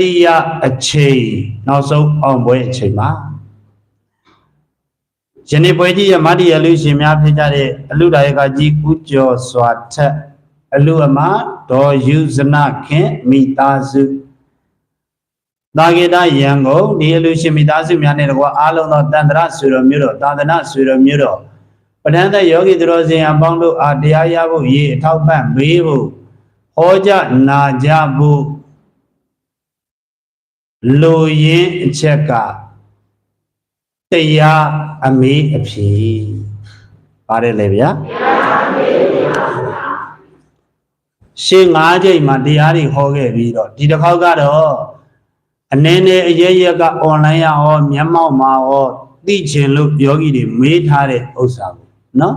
တိယအချိန်နောက်ဆုံးအောင်ပွဲအချိန်မှာယနေ့ပွဲကြီးရမတ္တိရလူရှင်များဖြစ်ကြတဲ့အလူဒါယကကြီးဥကျော်စွာထက်အလူအမဒေါ်ယူဇနခင်မိသားစုသာဂေတရန်ကုန်ဒီအလူရှင်မိသားစုများနဲ့တကွာအားလုံးသောတန်တရဆွေတော်မျိုးတော်သာသနာဆွေတော်မျိုးတော်ပဋ္ဌာန်းသက်ယောဂီသူတော်စင်အပေါင်းတို့အားတရားရဖို့ရည်အထောက်ပံ့ပေးဖို့ဟောကြားနာကြဖို့ လူရင်းအချက်ကတရားအမေးအဖြေပါတယ်လေဗျာရှင်း၅ချိန်မှာတရားတွေဟောခဲ့ပြီးတော့ဒီတစ်ခေါက်ကတော့အနေနဲ့အရရက်က online ရဟောမျက်မှောက်မှာဟောသိချင်လို့ယောဂီတွေမေးထားတဲ့ဥစ္စာကိုနော်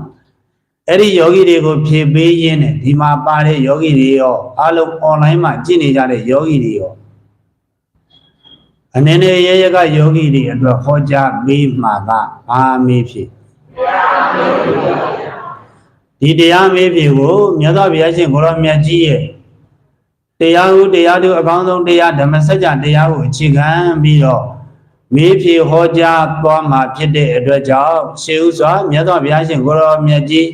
အဲ့ဒီယောဂီတွေကိုဖြည့်ပေးရင်းနဲ့ဒီမှာပါတဲ့ယောဂီတွေရောအားလုံး online မှာကြည့်နေကြတဲ့ယောဂီတွေရော အနေနဲ့ရရက်ကယောဂီတွေအတွက်ဟောကြားပေးမှာကဘာမေးဖြစ်ဒီတရားမေးဖြစ်ကိုမြတ်စွာဘုရားရှင်ကိုရောမြတ်ကြီးရဲ့တရားဟုတရားသူအကောင်းဆုံးတရားဓမ္မစကြာတရားကိုအခြေခံပြီးတော့မေးဖြေဟောကြားသွားမှာဖြစ်တဲ့အတွက်ကြောင့်ရှေးဥစွာမြတ်စွာဘုရားရှင်ကိုရောမြတ်ကြီး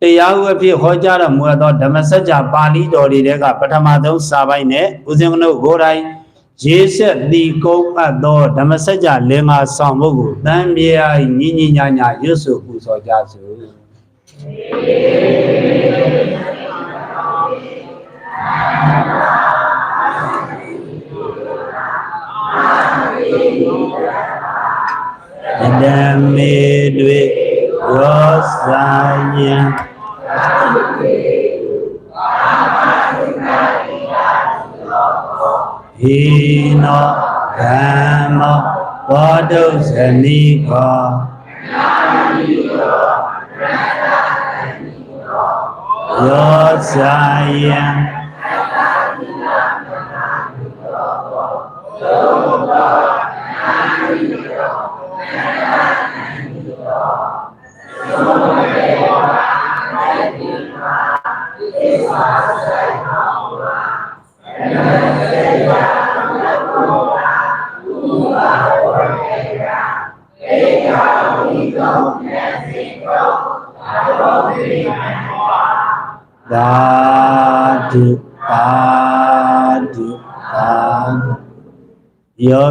တရားဟုအဖြစ်ဟောကြားတော်မူသောဓမ္မစကြာပါဠိတော်တွေကပထမဆုံးစာပိုင်းနဲ့ဦးဇင်းကနုကိုယ်တိုင် ရေးဆက်ဒီကုန်းအပ်သောဓမ္မစကြာလင်္ကာဆောင်ဖို့ကိုတန်ပြေအိညီညီညာညာရွတ်ဆိုပူဇော်ကြစို့ဓမ္မေတွေရောစာယံ ဟိနောဓမ္မောဘောဓုဇနိခောရောစာယံ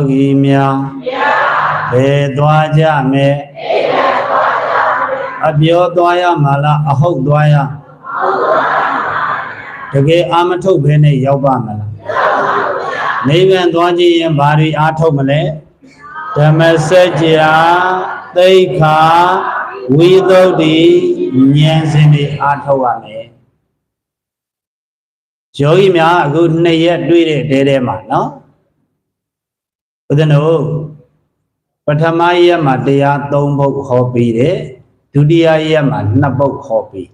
ဂီများဘယ်သွားကြမယ်အပြောသွားရမှာလားအဟုတ်သွားရတကယ်အာမထုတ်ဘဲနဲ့ရောက်ပါမလားနိဗ္ဗာန်သွားကြည့်ရင်ဘာတွေအားထုတ်မလဲဓမ္မစကြာသိက္ခာဝိသုဒ္ဓိဉာဏ်စဉ်တွေအားထုတ်ရမယ်ယောဂီများအခုနှစ်ရက်တွေ့တဲ့တဲတဲမှာနော် ဦးဇင်းတို့ပထမရက်မှာတရား၃ပုဒ်ဟောပြီးတယ်ဒုတိယရက်မှာ2ပုဒ်ဟောပြီး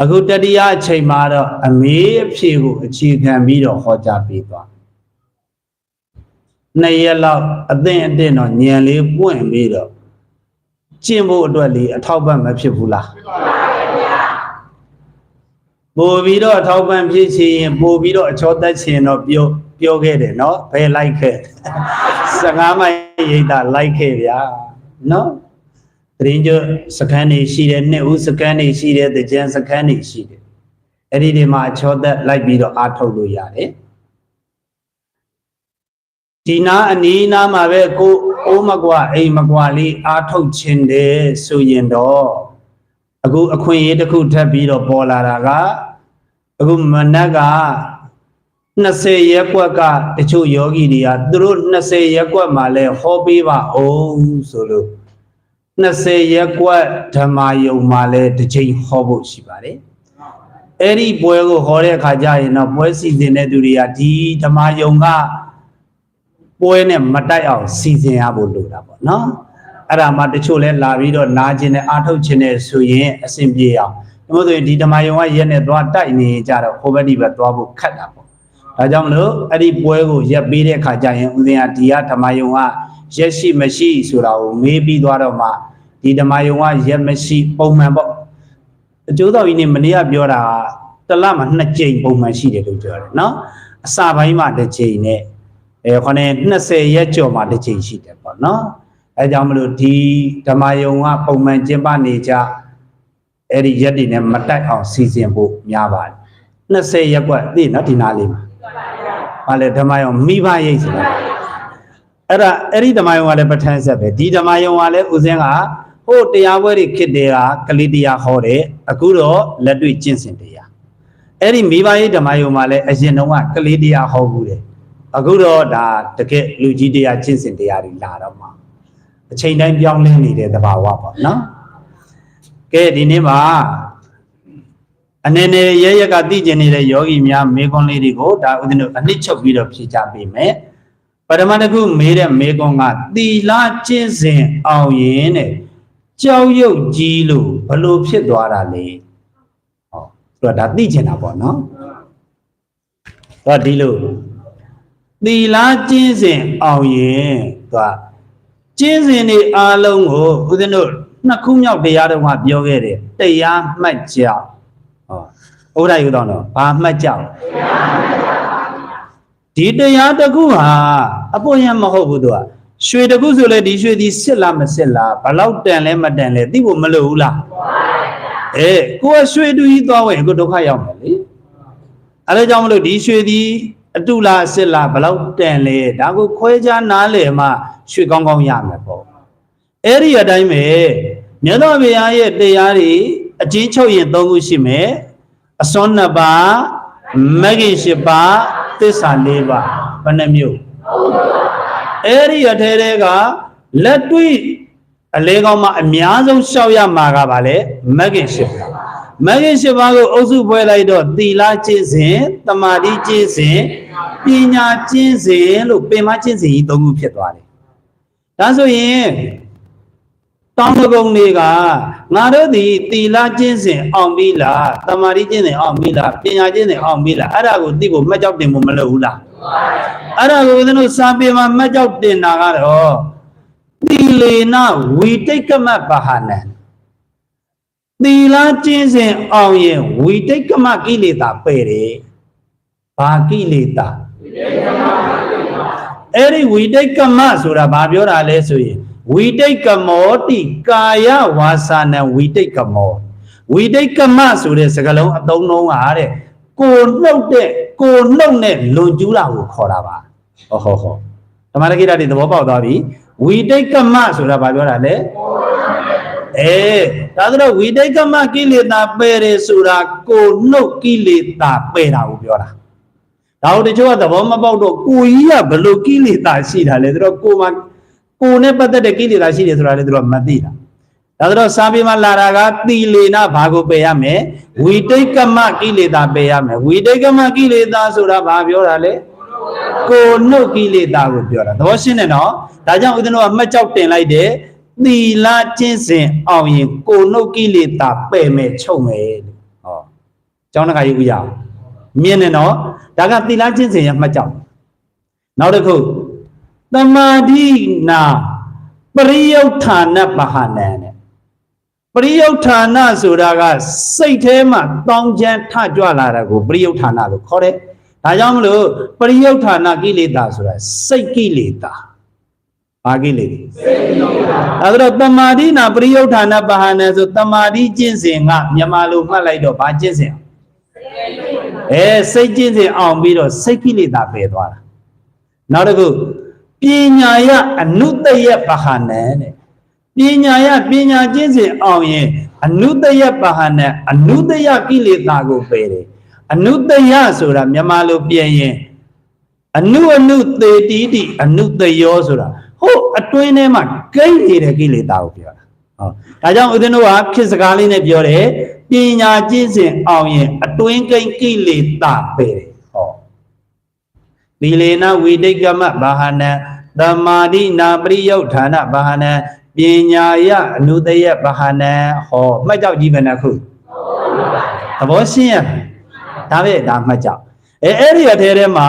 အခုတတိယအချိန်မှာတော့အမေးအဖြေကိုအခြေခံပြီးတော့ဟောကြားပေးသွားနှစ်ရက်လောက်အသင့်အတင့်တော့ညံလေးပွင့်ပြီးတော့ကျင့်ဖို့အတွက်လေအထောက်ပံ့မဖြစ်ဘူးလားပို့ပြီးတော့အထောက်ပံ့ဖြစ်ချင်ရင်ပို့ပြီးတော့အချောတက်ချင်တော့ပြော ပြောခဲ့တယ်နော်ဘယ်လိုက်ခဲ့15မိုင်ရိတ်တာလိုက်ခဲ့ဗျာနော်တရင်ကျစကန်းနေရှိတယ်နှစ်ဦးစကန်းနေရှိတယ်တကြံစကန်းနေရှိတယ်အဲ့ဒီဒီမှာအချောတက်လိုက်ပြီးတော့အားထုတ်လို့ရတယ်ဒီနာအနီးနားမှာပဲကိုအိုးမကွာအိမ်မကွာလေးအားထုတ်ခြင်းတယ်ဆိုရင်တော့အခုအခွင့်အရေးတစ်ခုထပ်ပြီးတော့ပေါ်လာတာကအခုမနက်က 20ရက်ကွက်ကတချို့ယောဂီတွေကသူတို့20ရက်ကွက်မှာလဲဟောပေးပါအောင်ဆိုလို့20ရက်ကွက်ဓမ္မယုံမှာလဲတစ်ချိန်ဟောဖို့ရှိပါတယ်အဲ့ဒီပွဲကိုဟောတဲ့အခါကျရင်တော့ပွဲစီစဉ်တဲ့သူတွေကဒီဓမ္မယုံကပွဲနဲ့မတိုက်အောင်စီစဉ်ရဖို့လိုတာပေါ့နော်အဲ့ဒါမှတချို့လဲလာပြီးတော့နာကျင်တဲ့အာထုတ်ခြင်းနဲ့ဆိုရင်အဆင်ပြေအောင်ဒါမို့ဆိုရင်ဒီဓမ္မယုံကရက်နဲ့သွားတိုက်နေကြတော့ဟိုဘက်ဒီဘက်သွားဖို့ခက်တာပေါ့ ဒါကြောင့်မလို့အဲ့ဒီပွဲကိုရက်ပေးတဲ့အခါကျရင်ဦးဇင်းကဒီကဓမ္မယုံကရက်ရှိမရှိဆိုတာကိုမေးပြီးသွားတော့မှဒီဓမ္မယုံကရက်မရှိပုံမှန်ပေါ့အကျိုးတော်ကြီးနေမနေ့ကပြောတာကတစ်လမှာနှစ်ကြိမ်ပုံမှန်ရှိတယ်လို့ပြောတယ်နော်အစာပိုင်းမှာတစ်ကြိမ်နဲ့အဲခொနဲ့20ရက်ကျော်မှတစ်ချိန်ရှိတယ်ပေါ့နော်အဲကြောင့်မလို့ဒီဓမ္မယုံကပုံမှန်ကျင်းပနေကြအဲ့ဒီရက်တွေနဲ့မတိုက်အောင်စီစဉ်ဖို့များပါတယ်20ရက်ကွက်သိနော်ဒီနားလေးမှာ ဟာလေဓမ္မယုံမိဘရိတ်ဆိုတာအဲ့ဒါအဲ့ဒီဓမ္မယုံကလည်းပဋ္ဌာန်းဆက်ပဲဒီဓမ္မယုံကလည်းဦးစင်းကဟိုတရားပွဲတွေခေတ္တကကလေးတရားဟောတယ်အခုတော့လက်တွေ့ကျင့်စဉ်တရားအဲ့ဒီမိဘရိတ်ဓမ္မယုံမှာလည်းအရင်တုန်းကကလေးတရားဟောဘူးတယ်အခုတော့ဒါတကယ်လူကြီးတရားကျင့်စဉ်တရားတွေလာတော့မှအချိန်တိုင်းပြောင်းလဲနေတဲ့သဘာဝပေါ့နော်ကဲဒီနေ့မှာ အနေနဲ့ရရကသိကျင်နေတဲ့ယောဂီများမေကွန်လေးတွေကိုဒါဥဒ္ဒနုအနှစ်ချုပ်ပြီးတော့ဖြေချပေးမယ်ပထမတစ်ခုမေးတဲ့မေကွန်ကသီလကျင့်စဉ်အောင်ရင်တဲ့ကြောက်ရွံ့ကြီးလို့ဘလို့ဖြစ်သွားတာလဲဟောသူကဒါသိကျင်တာပေါ့နော်ဟောဒီလိုသီလကျင့်စဉ်အောင်ရင်သူကကျင့်စဉ်တွေအားလုံးကိုဥဒ္ဒနုနှစ်ခုမြောက်တရားတော်ကပြောခဲ့တယ်တရားမှတ်ကြောက် ဟောဥဒ္ဒယုတော်တော့ဘာမှတ်ကြောက်ဒီတရားတစ်ခုဟာအပေါ်ရမဟုတ်ဘူးသူကရွှေတစ်ခုဆိုလေဒီရွှေဒီစစ်လားမစစ်လားဘလောက်တန်လဲမတန်လဲသိဖို့မလိုဘူးလားအေးကိုကရွှေတူကြီးသွားဝင်ကိုဒုက္ခရောက်မယ်လေအဲဒါကြောင့်မလို့ဒီရွှေဒီအတုလားအစစ်လားဘလောက်တန်လဲဒါကိုခွဲခြားနားလည်မှရွှေကောင်းကောင်းရမယ်ပေါ့အဲ့ဒီအတိုင်းပဲမြတ်စွာဘုရားရဲ့တရားတွေအချင်းချုပ်ရင်၃ခုရှိမယ် အစွန်းနှစ်ပါးမဂ္ဂင်၈ပါးသစ္စာ၄ပါးဘယ်နှမျိုးအဲ့ဒီအထဲတဲကလက်တွေ့အလေးကောင်းမှအများဆုံးရှောက်ရမှာကပါလေမဂ္ဂင်၈ပါးမဂ္ဂင်၈ပါးကိုအုပ်စုဖွဲ့လိုက်တော့သီလကျင့်စဉ်တမာတိကျင့်စဉ်ပညာကျင့်စဉ်လို့ပင်မကျင့်စဉ်ကြီး၃ခုဖြစ်သွားတယ်ဒါဆိုရင် တောင်းတကုံတွေကငါတို့ဒီတီလာကျင့်စဉ်အောင်ပြီလားတမာတိကျင့်စဉ်အောင်ပြီလားပညာကျင့်စဉ်အောင်ပြီလားအဲ့ဒါကိုသိဖို့မှတ်ကြောက်တင်ဖို့မလုပ်ဘူးလားအဲ့ဒါကိုဦးဇင်းတို့စာပေမှာမှတ်ကြောက်တင်တာကတော့သီလေနဝီတိတ်ကမပဟာနံသီလာကျင့်စဉ်အောင်ရင်ဝီတိတ်ကမကိလေသာပယ်တယ်ဘာကိလေသာအဲ့ဒီဝီတိတ်ကမဆိုတာဘာပြောတာလဲဆိုရင် ဝိတိတ်ကမောတိကာယဝါစာနံဝိတိတ်ကမောဝိတိတ်ကမဆိုတဲ့စကားလုံးအသုံးလုံးဟာတဲ့ကိုနှုတ်တဲ့ကိုနှုတ်နဲ့လွန်ကျူးတာကိုခေါ်တာပါဟောဟောဟောဓမ္မရကိတတွေသဘောပေါက်သွားပြီဝိတိတ်ကမဆိုတာဘာပြောတာလဲအေးဒါဆိုတော့ဝိတိတ်ကမကိလေသာပယ်တယ်ဆိုတာကိုနှုတ်ကိလေသာပယ်တာကိုပြောတာဒါတို့တချို့ကသဘောမပေါက်တော့ကိုကြီးကဘယ်လိုကိလေသာရှိတာလဲဆိုတော့ကိုမှ ကိုနဲ့ပတ်သက်တဲ့ကိလေသာရှိတယ်ဆိုတာလည်းသူတို့မသိတာဒါဆိုတော့စာပေမှာလာတာကသီလေနဘာကိုပယ်ရမလဲဝိတိတ်ကမကိလေသာပယ်ရမယ်ဝိတိတ်ကမကိလေသာဆိုတာဘာပြောတာလဲကိုနှုတ်ကိလေသာကိုပြောတာသဘောရှင်းတယ်နော်ဒါကြောင့်ဦးဇင်းတို့ကမှတ်ကြောက်တင်လိုက်တယ်သီလကျင့်စဉ်အောင်ရင်ကိုနှုတ်ကိလေသာပယ်မယ်ချုပ်မယ်လို့ဟောကျောင်းတခါယူရအောင်မြင်တယ်နော်ဒါကသီလကျင့်စဉ်ရမှတ်ကြောက်နောက်တစ်ခု တမာတိနာပရိယုဋ္ဌာနပဟာနံတဲ့ပရိယုဋ္ဌာနဆိုတာကစိတ်ထဲမှာတောင်းချမ်းထကြွလာတာကိုပရိယုဋ္ဌာနလို့ခေါ်တယ်ဒါကြောင့်မလို့ပရိယုဋ္ဌာနကိလေသာဆိုတာစိတ်ကိလေသာဘာကိလေသာစိတ်ကိလေသာအဲဒါတော့တမာတိနာပရိယုဋ္ဌာနပဟာနံဆိုတမာတိကျင့်စဉ်ကမြန်မာလိုမှတ်လိုက်တော့ဘာကျင့်စဉ်အဲစိတ်ကျင့်စဉ်အောင်ပြီးတော့စိတ်ကိလေသာပယ်သွားတာနောက်တစ်ခု ပညာယအနုတယပဟာနံတဲ့ပညာယပညာကျင့်စဉ်အောင်ရင်အနုတယပဟာနံအနုတယကိလေသာကိုပယ်တယ်အနုတယဆိုတာမြန်မာလိုပြင်ရင်အနုအနုသေတိတိအနုတယောဆိုတာဟုတ်အတွင်းထဲမှာကိန်းနေတဲ့ကိလေသာကိုပြောတာဟောဒါကြောင့်ဦးဇင်းတို့ကဖြစ်စကားလေးနဲ့ပြောတယ်ပညာကျင့်စဉ်အောင်ရင်အတွင်းကိန်းကိလေသာပယ်တယ်ဟော သီလေနဝိတိတ်ကမဘာဟနံသမာဓိနာပရိယုဋ္ဌာနဘာဟနံပညာယအနုတယဘာဟနံဟောမှတ်ကြောက်ကြည့်ဘယ်နှခုသဘောရှင်းရဒါပဲဒါမှတ်ကြောက်အဲအဲ့ဒီအထဲထဲမှာ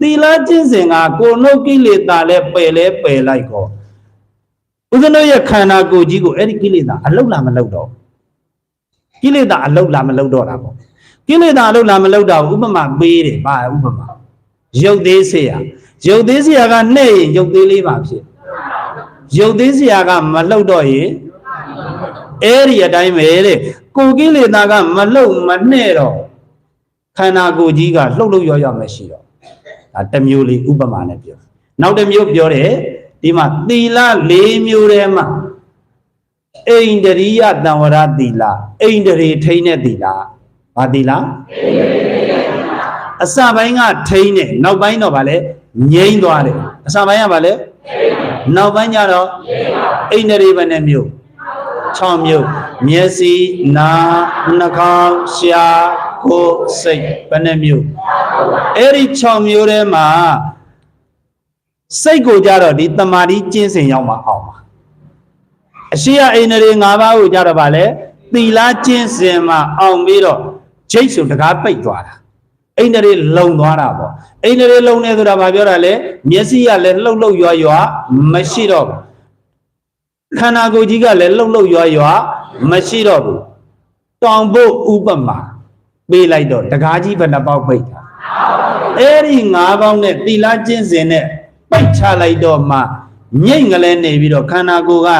သီလကျင့်စဉ်ကကိုနှုတ်ကိလေသာလဲပယ်လဲပယ်လိုက်ကောဦးဇင်းတို့ရဲ့ခန္ဓာကိုယ်ကြီးကိုအဲ့ဒီကိလေသာအလုတ်လာမလုတ်တော့ကိလေသာအလုတ်လာမလုတ်တော့တာပေါ့ကိလေသာအလုတ်လာမလုတ်တော့ဥပမာပေးတယ်ဗာဥပမာ ရုပ်သေးစေရရုပ်သေးစရာကနှဲ့ရင်ရုပ်သေးလေးပါဖြစ်ရုပ်သေးစရာကမလှုပ်တော့ရင်အဲ့ဒီအတိုင်းပဲတဲ့ကိုကိလေသာကမလှုပ်မနှဲ့တော့ခန္ဓာကိုယ်ကြီးကလှုပ်လှုပ်ရော်ရော်မရှိတော့ဒါတစ်မျိုးလေးဥပမာနဲ့ပြောနောက်တစ်မျိုးပြောတယ်ဒီမှာသီလ၄မျိုးထဲမှာအိန္ဒရိယတံဝရသီလအိန္ဒြေထိန်းတဲ့သီလဘာသီလအ စပိုင်းကထိန်းတယ်နောက်ပိုင်းတော့ဗာလဲငြိမ့်သွားတယ်အစပိုင်းကဗာလဲနောက်ပိုင်းကျတော့အိန္ဒြေဘယ်နှမျိုး6မျိုးမျက်စိနားနှာခေါင်းရှားကိုယ်စိတ်ဘယ်နှမျိုးအဲ့ဒီ6မျိုးထဲမှာစိတ်ကိုကြတော့ဒီတမာတိကျင့်စဉ်ရောက်မှာအောင်ပါအရှိယအိန္ဒြေ၅ပါးကိုကြတော့ဗာလဲသီလကျင့်စဉ်မှာအောင်ပြီးတော့ဂျိတ်ဆိုတကားပိတ်သွားတာ အိန္ဒြေလုံသွားတာပေါ့အိန္ဒြေလုံနေဆိုတာဗာပြောတာလေမျက်စိကလည်းလှုပ်လှုပ်ရွာရွာမရှိတော့ဘူးခန္ဓာကိုယ်ကြီးကလည်းလှုပ်လှုပ်ရွာရွာမရှိတော့ဘူးတောင်ဖို့ဥပမာပေးလိုက်တော့တကားကြီးဘယ်နှပေါက်ပိတ်တာအဲ့ဒီ၅ပေါက်နဲ့သီလကျင့်စဉ်နဲ့ပိတ်ချလိုက်တော့မှညိတ်ငလဲနေပြီးတော့ခန္ဓာကိုယ်က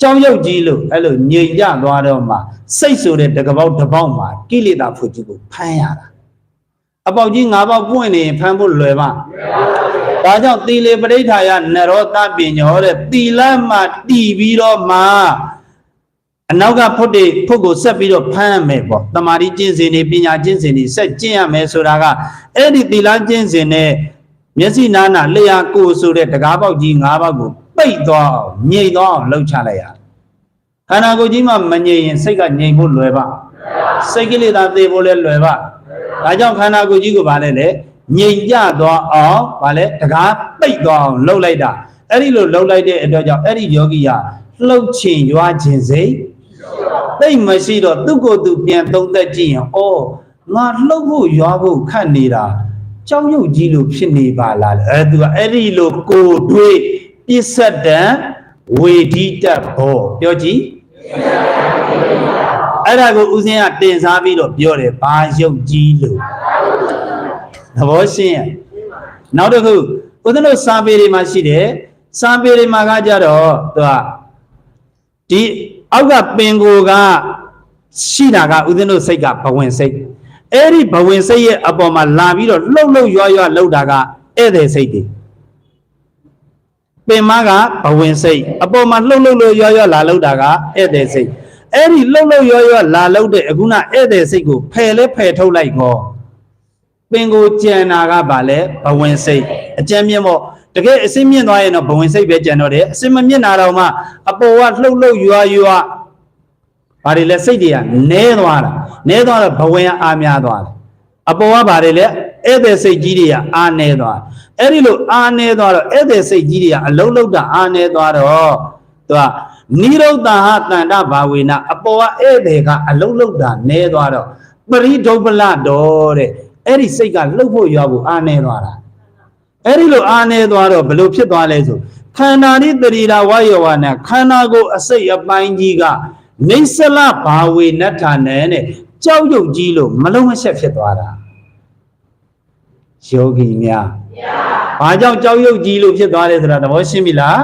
ကြောင်ရုပ်ကြီးလို့အဲ့လိုညိတ်ကြသွားတော့မှစိတ်ဆိုတဲ့တကပေါက်တစ်ပေါက်မှာကိလေသာဖို့ကြီးကိုဖမ်းရတာ အပေါက်ကြီး၅ပေါက်ပွင့်နေရင်ဖမ်းဖို့လွယ်ပါဒါကြောင့်သီလေပရိဋ္ဌာယနရောတပညောတဲ့သီလမှတည်ပြီးတော့မှအနောက်ကဖုတ်တွေဖုတ်ကိုဆက်ပြီးတော့ဖမ်းရမယ်ပေါ့တမာတိကျင့်စဉ်တွေပညာကျင့်စဉ်တွေဆက်ကျင့်ရမယ်ဆိုတာကအဲ့ဒီသီလကျင့်စဉ်နဲ့မျက်စိနာနာလျှာကိုယ်ဆိုတဲ့တကားပေါက်ကြီး၅ပေါက်ကိုပိတ်သွားအောင်ညိတ်သွားအောင်လှုပ်ချလိုက်ရခန္ဓာကိုယ်ကြီးမှမငြိမ်ရင်စိတ်ကငြိမ်ဖို့လွယ်ပါစိတ်ကိလေသာသေဖို့လည်းလွယ်ပါ ဒါကြောင့်ခန္ဓာကိုယ်ကြီးကိုဗာလဲလေငြိမ်ကြသွားအောင်ဗာလဲတကားပိတ်သွားအောင်လှုပ်လိုက်တာအဲ့ဒီလိုလှုပ်လိုက်တဲ့အတွက်ကြောင့်အဲ့ဒီယောဂီကလှုပ်ချင်ရွာခြင်းစိတ်သိမ့်မရှိတော့သူ့ကိုယ်သူပြန်သုံးသက်ကြည့်ရင်ဩငါလှုပ်ဖို့ရွာဖို့ခတ်နေတာကြောက်ရွံ့ကြီးလို့ဖြစ်နေပါလားအဲသူကအဲ့ဒီလိုကိုယ်တွေးပစ္စတံဝေဒိတဘောပြောကြည့် အဲ့ဒါကိုဦးဇင်းကတင်စားပြီးတော့ပြောတယ်ဘာယုတ်ကြီးလို့သဘောရှင်းရဲ့နောက်တစ်ခုဦးဇင်းတို့စာပေတွေမှာရှိတယ်စာပေတွေမှာကကြတော့သူကဒီအောက်ကပင်ကိုကရှိတာကဦးဇင်းတို့စိတ်ကဘဝင်စိတ်အဲ့ဒီဘဝင်စိတ်ရဲ့အပေါ်မှာလာပြီးတော့လှုပ်လှုပ်ရွရွလှုပ်တာကဧည့်သည်စိတ်တွေပင်မကဘဝင်စိတ်အပေါ်မှာလှုပ်လှုပ်လို့ရွရွလာလှုပ်တာကဧည့်သည်စိတ် အဲ့ဒီလှုပ်လှုပ်ရွရွလာလှုပ်တဲ့အခုနဧည့်သည်စိတ်ကိုဖယ်လဲဖယ်ထုတ်လိုက်ကောပင်ကိုကြံတာကဗာလဲဘဝင်စိတ်အကျဉ်းမြင့်မို့တကယ်အစင်းမြင့်သွားရင်တော့ဘဝင်စိတ်ပဲကြံတော့တယ်အစင်းမမြင့်တာတော့မှအပေါ်ကလှုပ်လှုပ်ရွရွဘာတွေလဲစိတ်တွေကနဲသွားတာနဲသွားတော့ဘဝင်ကအာများသွားတယ်အပေါ်ကဘာတွေလဲဧည့်သည်စိတ်ကြီးတွေကအာနဲသွားအဲ့ဒီလိုအာနဲသွားတော့ဧည့်သည်စိတ်ကြီးတွေကအလုံးလုံးတာအာနဲသွားတော့သူက နိရုဒ္ဓဟတန္တဘာဝေနအပေါ်ကဧည့်သည်ကအလုံးလုံးတာနဲသွားတော့ပရိဒုပ္ပလတော်တဲ့အဲ့ဒီစိတ်ကလှုပ်ဖို့ရွာဖို့အာနဲသွားတာအဲ့ဒီလိုအာနဲသွားတော့ဘယ်လိုဖြစ်သွားလဲဆိုခန္ဓာဤတရိရာဝယောဝနာခန္ဓာကိုယ်အစိတ်အပိုင်းကြီးကနေဆလဘာဝေနတ္ထာနံတဲ့ကြောက်ရွံ့ကြီးလို့မလုံးမဆက်ဖြစ်သွားတာယောဂီများဘာကြောင့်ကြောက်ရွံ့ကြီးလို့ဖြစ်သွားလဲဆိုတာသဘောရှင်းပြီလား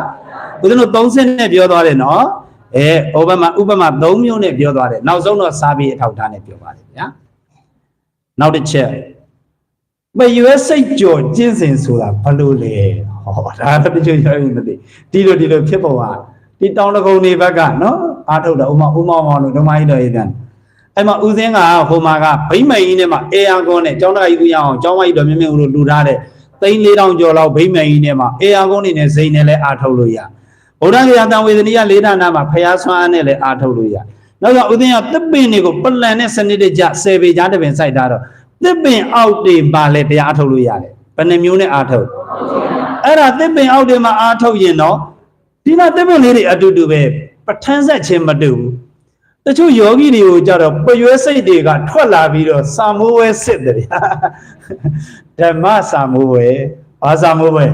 ဦးဇင်းတို့30နဲ့ပြောသွားတယ်နော်အဲဥပမာဥပမာ3မျိုးနဲ့ပြောသွားတယ်နောက်ဆုံးတော့စာပေအထောက်ထားနဲ့ပြောပါတယ်ဗျာနောက်တစ်ချက်ပရွယ်စိတ်ကြော်ကျင့်စဉ်ဆိုတာဘလို့လဲဟောဒါတော့တချို့ရောမသိဒီလိုဒီလိုဖြစ်ပေါ်ပါဒီတောင်တကုံတွေဘက်ကနော်အားထုတ်တာဥမာဥမာမောင်တို့ဓမ္မကြီးတော်ရေးတယ်အဲ့မှာဦးစင်းကဟိုမှာကဗိမ့်မိန်ကြီးနဲ့မှာအေယာကွန်နဲ့ကျောင်းသားကြီးဦးရအောင်ကျောင်းမကြီးတော်မြင့်မြင့်ဦးတို့လူထားတဲ့သိန်း၄000ကျော်လောက်ဗိမ့်မိန်ကြီးနဲ့မှာအေယာကွန်နေနဲ့ဇိန်နဲ့လည်းအားထုတ်လို့ရ ဗုဒ္ဓဂယာတံဝေဒနိယလေးဌာနမှာဖျားဆွမ်းအားနဲ့လည်းအားထုတ်လို့ရနောက်တော့ဦးစင်းကသစ်ပင်တွေကိုပလန်နဲ့စနစ်တကျဆယ်ပေကြားတစ်ပင်စိုက်ထားတော့သစ်ပင်အောက်တွေပါလဲတရားအားထုတ်လို့ရတယ်ဘယ်နှမျိုးနဲ့အားထုတ်အဲ့ဒါသစ်ပင်အောက်တွေမှာအားထုတ်ရင်တော့ဒီမှာသစ်ပင်လေးတွေအတူတူပဲပဋ္ဌာန်းဆက်ခြင်းမတူဘူးတချို့ယောဂီတွေကိုကြတော့ပရွဲစိတ်တွေကထွက်လာပြီးတော့စာမိုးဝဲစစ်တယ်ဗျာဓမ္မစာမိုးဝဲဘာစာမိုးဝဲ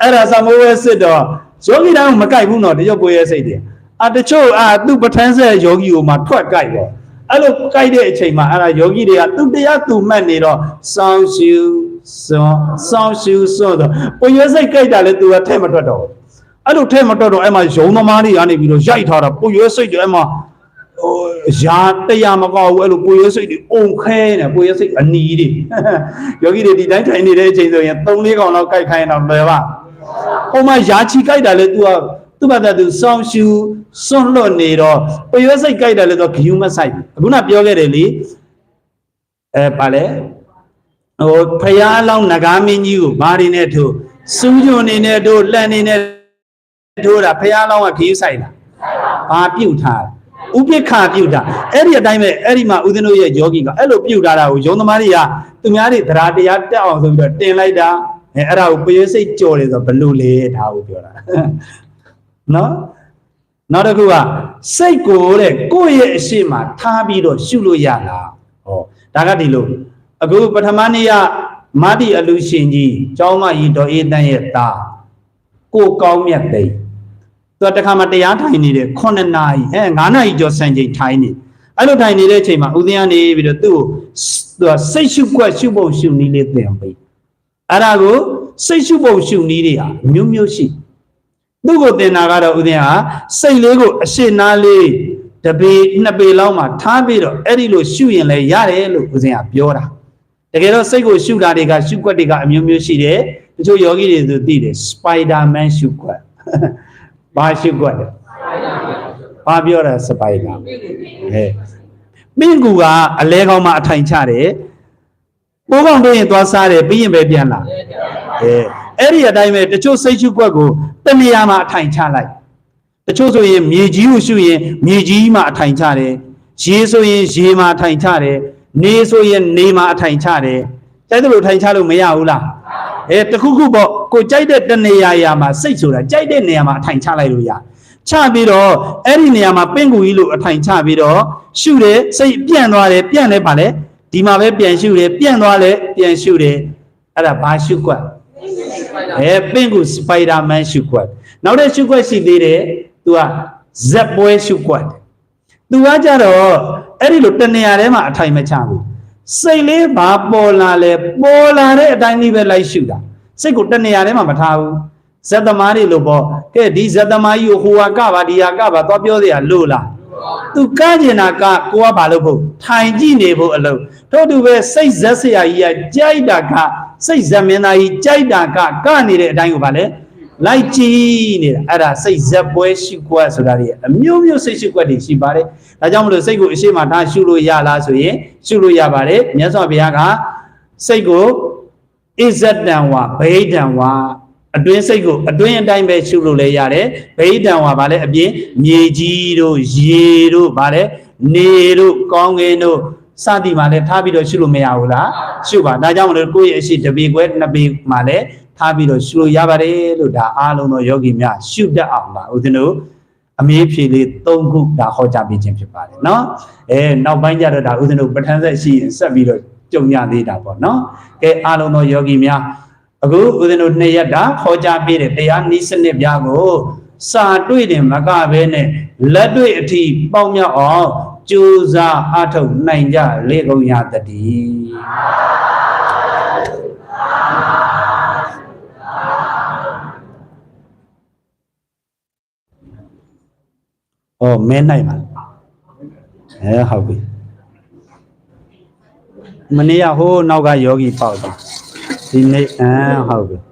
အဲ့ဒါစာမိုးဝဲစစ်တော့ ယောဂီတိုင်းမကြိုက်ဘူးနော်တချို့ပရွဲစိတ်တွေအာတချို့အာသူ့ပဋ္ဌာန်းဆက်ယောဂီကိုမှထွက်ကြိုက်တယ်အဲ့လိုကြိုက်တဲ့အချိန်မှာအဲ့ဒါယောဂီတွေကသူတရားသူမှတ်နေတော့စောင်းရှူစွန်စောင်းရှူစွန်တော့ပရွေးစိတ်ကြိုက်တာလေသူကထဲ့မထွက်တော့ဘူးအဲ့လိုထဲ့မထွက်တော့အဲ့မှာယုံသမားတွေကနေပြီးတော့ရိုက်ထားတာပရွေးစိတ်တွေအဲ့မှာဟိုရာတရားမကောက်ဘူးအဲ့လိုပရွေးစိတ်တွေအုံခဲနေပရွေးစိတ်အနီးတွေယောဂီတွေဒီတိုင်းထိုင်နေတဲ့အချိန်ဆိုရင်3-4កောင်လောက်ကြိုက်ခိုင်းတော့လွယ်ပါ ဟိုမှာယာချီကြိုက်တာလေ तू ကသူ့ဘာသာသူစောင်းရှူစွန့်လွတ်နေတော့ပရွေးစိတ်ကြိုက်တယ်လေ तू ဂယုမဆိုင်ဘူးအခုနပြောခဲ့တယ်လေအဲပါလေဟိုဖယားလောင်းနဂါမင်းကြီးကိုဘာတွေနဲ့ထိုးစူးညွန်နေနဲ့ထိုးလက်နေနဲ့ထိုးတာဖယားလောင်းကဂယုဆိုင်တာဘာပြုတ်ထားဥပိ္ပခပြုတ်တာအဲ့ဒီအတိုင်းပဲအဲ့ဒီမှာဦးဇင်းတို့ရဲ့ယောဂီကအဲ့လိုပြုတ်ထားတာကိုယုံသမားတွေကသူများတွေတရားတရားတက်အောင်ဆိုပြီးတော့တင်လိုက်တာ အဲအဲ့ဒါကိုပရွေးစိတ်ကြော်တယ်ဆိုတော့ဘလို့လေဒါကိုပြောတာနော်နောက်တစ်ခုကစိတ်ကိုတဲ့ကိုယ့်ရဲ့အရှိမထားပြီးတော့ရှုလို့ရလားဟောဒါကဒီလိုအခုပထမနေ့ကမတ္တိအလူရှင်ကြီးကျောင်းမကြီးဒေါ်အေးတန်းရဲ့သားကိုကောင်းမြတ်သိန်းသူကတခါမှတရားထိုင်နေတယ်9နာရီအဲ9နာရီကျော်စံချိန်ထိုင်နေအဲ့လိုထိုင်နေတဲ့အချိန်မှာဥဒင်းကနေပြီးတော့သူ့ကိုသူကစိတ်ရှုွက်ရှုဖို့ရှုနည်းလေးသင်ပေး အဲ့ဒါကိုစိတ်ရှုဖို့ရှုနည်းတွေဟာမျိုးမျိုးရှိသူ့ကိုတင်တာကတော့ဦးဇင်းဟာစိတ်လေးကိုအရှိနာလေးတပေနှစ်ပေလောက်မှထားပြီးတော့အဲ့ဒီလိုရှုရင်လည်းရတယ်လို့ဦးဇင်းကပြောတာတကယ်တော့စိတ်ကိုရှုတာတွေကရှုွက်တွေကအမျိုးမျိုးရှိတယ်တချို့ယောဂီတွေဆိုသိတယ်စပိုက်ဒါမန်ရှုွက်ဘာရှုွက်လဲဘာပြောတာစပိုက်ဒါဟဲ့မင်းကူကအလဲကောင်းမှအထိုင်ချတယ် ပိုးကောင်တွေ့ရင်သွားစားတယ်ပြီးရင်ပဲပြန်လာအဲအဲ့ဒီအတိုင်းပဲတချို့စိတ်ရှုွက်ကိုတနေရာမှာအထိုင်ချလိုက်တချို့ဆိုရင်မြေကြီးကိုရှုရင်မြေကြီးမှာအထိုင်ချတယ်ရေဆိုရင်ရေမှာအထိုင်ချတယ်နေဆိုရင်နေမှာအထိုင်ချတယ်ကြိုက်တယ်လို့ထိုင်ချလို့မရဘူးလားအဲတခုခုပေါ့ကိုကြိုက်တဲ့တနေရာရာမှာစိတ်ဆိုတာကြိုက်တဲ့နေရာမှာအထိုင်ချလိုက်လို့ရချပြီးတော့အဲ့ဒီနေရာမှာပင့်ကူကြီးလို့အထိုင်ချပြီးတော့ရှုတယ်စိတ်ပြန့်သွားတယ်ပြန့်လဲပါလေ ဒီမှာပဲပြန်ရှုတယ်ပြန့်သွားလဲပြန်ရှုတယ်အဲ့ဒါဘာရှုကွက်အဲပင့်ကူစပိုက်ဒါမန်ရှုခွက်နောက်တဲ့ရှုခွက်ရှိသေးတယ်သူကဇက်ပွဲရှုခွက်သူကကြတော့အဲ့ဒီလိုတနေရာထဲမှာအထိုင်မချဘူးစိတ်လေးဘာပေါ်လာလဲပေါ်လာတဲ့အတိုင်းလေးပဲလိုက်ရှုတာစိတ်ကိုတနေရာထဲမှာမထားဘူးဇက်သမားတွေလို့ပေါ့ကဲဒီဇက်သမားကြီးကိုဟိုဟာကပါဒီဟာကပါသွားပြောစရာလို့လား သူကကျင်တာကကိုကဘာလို့ဖို့ထိုင်ကြည့်နေဖို့အလုပ်ထို့တူပဲစိတ်ဇက်ဆရာကြီးကကြိုက်တာကစိတ်ဇက်မင်းသားကြီးကြိုက်တာကကနေတဲ့အတိုင်းကိုဗာလဲလိုက်ကြည့်နေတာအဲ့ဒါစိတ်ဇက်ပွဲရှိကွက်ဆိုတာတွေအမျိုးမျိုးစိတ်ရှိကွက်တွေရှိပါတယ်ဒါကြောင့်မလို့စိတ်ကိုအရှိမထားရှုလို့ရလားဆိုရင်ရှုလို့ရပါတယ်မြတ်စွာဘုရားကစိတ်ကိုအစ္ဆတံဝဗိဒံဝ အတွင်းစိတ်ကိုအတွင်းအတိုင်းပဲရှုလို့လည်းရတယ်ဗိဒံဝဗာလဲအပြင်မြေကြီးတို့ရေတို့ဗာလဲနေတို့ကောင်းကင်တို့စသည်မှာလည်းထားပြီးတော့ရှုလို့မရဘူးလားရှုပါဒါကြောင့်မလို့ကိုယ့်ရဲ့အရှိတပေခွဲနှစ်ပေမှာလည်းထားပြီးတော့ရှုလို့ရပါတယ်လို့ဒါအားလုံးသောယောဂီများရှုတတ်အောင်ပါဦးဇင်းတို့အမေးဖြေလေး၃ခုဒါဟောကြားပေးခြင်းဖြစ်ပါတယ်เนาะအဲနောက်ပိုင်းကျတော့ဒါဦးဇင်းတို့ပဋ္ဌာန်းဆက်ရှိရင်ဆက်ပြီးတော့ကြုံရသေးတာပေါ့เนาะကဲအားလုံးသောယောဂီများ အခုဦးဇင်းတို့နှစ်ရက်တာဟောကြားပေးတဲ့တရားနည်းစနစ်ပြားကိုစာတွေ့တယ်မကဘဲနဲ့လက်တွေ့အထိပေါက်မြောက်အောင်ကြိုးစားအထောက်နိုင်ကြလေကုန်ရတည်းဩမဲနိုင်ပါအဲဟုတ်ပြီမနေ့ကဟိုးနောက်ကယောဂီပေါက်တယ် ဒီနေ့အဲဟုတ်ပြီ